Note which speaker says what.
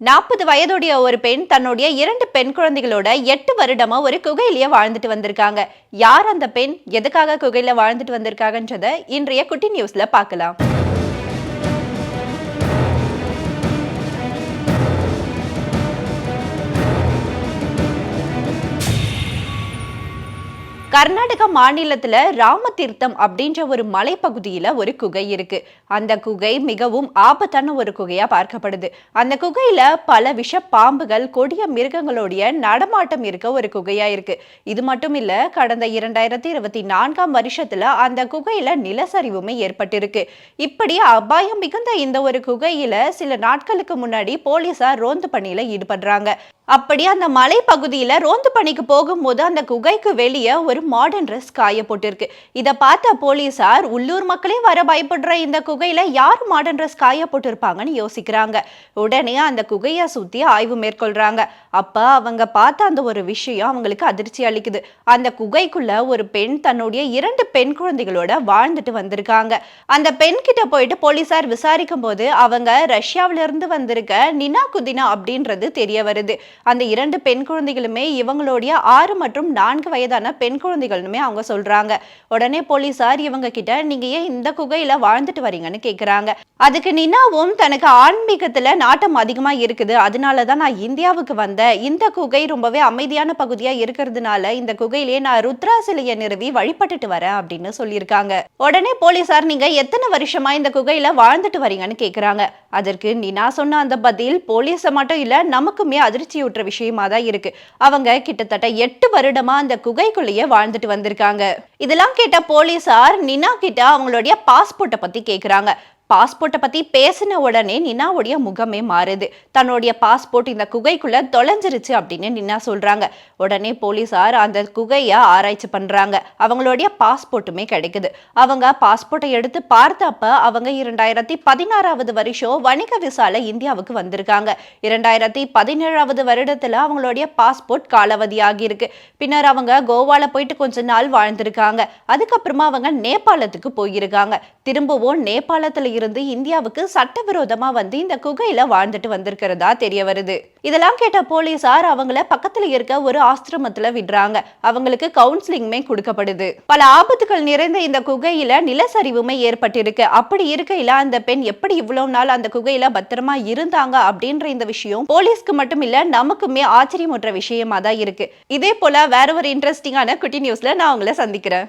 Speaker 1: நாற்பது வயதுடைய ஒரு பெண் தன்னுடைய இரண்டு பெண் குழந்தைகளோட எட்டு வருடமா ஒரு குகையிலேயே வாழ்ந்துட்டு வந்திருக்காங்க. யார் அந்த பெண்? எதுக்காக குகையில வாழ்ந்துட்டு வந்திருக்காங்கன்றத இன்றைய குட்டி நியூஸ்ல பார்க்கலாம். கர்நாடக மாநிலத்துல ராமதீர்த்தம் அப்படின்ற ஒரு மலைப்பகுதியில ஒரு குகை இருக்கு. அந்த குகை மிகவும் ஆபத்தான ஒரு குகையா பார்க்கப்படுது. அந்த குகையில பல விஷ பாம்புகள் கொடிய மிருகங்களுடைய நடமாட்டம் இருக்க ஒரு குகையா இருக்கு. இது மட்டும் இல்ல கடந்த இரண்டாயிரத்தி இருபத்தி நான்காம் வருஷத்துல அந்த குகையில நிலசரிவுமே ஏற்பட்டிருக்கு. இப்படி அபாயம் மிகுந்த இந்த ஒரு குகையில சில நாட்களுக்கு முன்னாடி போலீசார் ரோந்து பணியில ஈடுபடுறாங்க. அப்படி அந்த மலை பகுதியில ரோந்து பணிக்கு போகும்போது அந்த குகைக்கு வெளியே ஒரு மாடர்ன் ட்ரெஸ் காய போட்டிருக்கு இதை பார்த்த போலீசார் உள்ளூர் மக்களே வர பயப்படுற இந்த குகையில யார் மாடர்ன் ட்ரெஸ் காய போட்டிருப்பாங்கன்னு யோசிக்கிறாங்க. உடனே அந்த குகையை சுத்தி ஆய்வு மேற்கொள்றாங்க. அப்ப அவங்க பார்த்த அந்த ஒரு விஷயம் அவங்களுக்கு அதிர்ச்சி அளிக்குது. அந்த குகைக்குள்ள ஒரு பெண் தன்னுடைய இரண்டு பெண் குழந்தைகளோட வாழ்ந்துட்டு வந்திருக்காங்க. அந்த பெண் கிட்ட போயிட்டு போலீசார் விசாரிக்கும் போது அவங்க ரஷ்யாவிலிருந்து வந்திருக்க நினா குதினா அப்படின்றது தெரிய வருது. அந்த இரண்டு பெண் குழந்தைகளுமே இவங்களுடைய ஆறு மற்றும் நான்கு வயதான பெண் குழந்தைகள்னுமே அவங்க சொல்றாங்க. உடனே போலீசார் இவங்க கிட்ட நீங்க ஏன் இந்த குகையில வாழ்ந்துட்டு வரீங்கன்னு கேக்குறாங்க. அதுக்கு நினாவும் தனக்கு ஆன்மீகத்துல நாட்டம் அதிகமா இருக்குது. அதனாலதான் நான் இந்தியாவுக்கு வந்தேன். இந்த குகை ரொம்பவே அமைதியான பகுதியா இருக்கிறதுனால இந்த குகையிலேயே நான் ருத்ரா சிலையை நிறுவி வழிபட்டுட்டு வரேன் அப்படின்னு சொல்லியிருக்காங்க. உடனே போலீசார் நீங்க எத்தனை வருஷமா இந்த குகையில வாழ்ந்துட்டு வரீங்கன்னு கேக்குறாங்க. அதற்கு நினா சொன்ன அந்த பதில் போலீஸை மட்டும் இல்ல நமக்குமே அதிர்ச்சியூட்டுற விஷயமா தான் இருக்கு. அவங்க கிட்டத்தட்ட எட்டு வருடமா அந்த குகைக்குள்ளேயே வாழ்ந்துட்டு வந்திருக்காங்க. இதெல்லாம் கேட்ட போலீசார் நினா கிட்ட அவங்களுடைய பாஸ்போர்ட்டை பத்தி கேக்குறாங்க. பாஸ்போர்ட்டை பற்றி பேசின உடனே நினாவுடைய முகமே மாறுது. தன்னுடைய பாஸ்போர்ட் இந்த குகைக்குள்ள தொலைஞ்சிருச்சு அப்படின்னு நினா சொல்கிறாங்க உடனே போலீசார் அந்த குகையை ஆராய்ச்சி பண்ணுறாங்க அவங்களுடைய பாஸ்போர்ட்டுமே கிடைக்குது. அவங்க பாஸ்போர்ட்டை எடுத்து பார்த்தப்ப அவங்க இரண்டாயிரத்தி பதினாறாவது வருஷம் வணிக விசால இந்தியாவுக்கு வந்திருக்காங்க. இரண்டாயிரத்தி பதினேழாவது வருடத்தில் அவங்களுடைய பாஸ்போர்ட் காலாவதியாகி இருக்கு. பின்னர் அவங்க கோவால போயிட்டு கொஞ்ச நாள் வாழ்ந்திருக்காங்க. அதுக்கப்புறமா அவங்க நேபாளத்துக்கு போயிருக்காங்க. திரும்பவும். நேபாளத்துல இருந்து இந்தியாவுக்கு சட்டவிரோதமா வந்து இந்த குகையில வாழ்ந்துட்டு வந்திருக்கிறதா தெரிய வருது. இதெல்லாம் கேட்ட போலீசார் அவங்கள பக்கத்துல இருக்க ஒரு ஆசிரமத்துல விடுறாங்க. அவங்களுக்கு கவுன்சிலிங்குமே கொடுக்கப்படுது. பல ஆபத்துகள் நிறைந்த இந்த குகையில நிலச்சரிவுமே ஏற்பட்டிருக்கு. அப்படி இருக்கையில அந்த பெண் எப்படி இவ்வளவு நாள் அந்த குகையில பத்திரமா இருந்தாங்க அப்படின்ற இந்த விஷயம் போலீஸ்க்கு மட்டும் இல்ல நமக்குமே ஆச்சரியமுற்ற விஷயமா தான் இருக்கு. இதே போல வேற ஒரு இன்ட்ரெஸ்டிங்கான குட்டி நியூஸ்ல நான் உங்களை சந்திக்கிறேன்.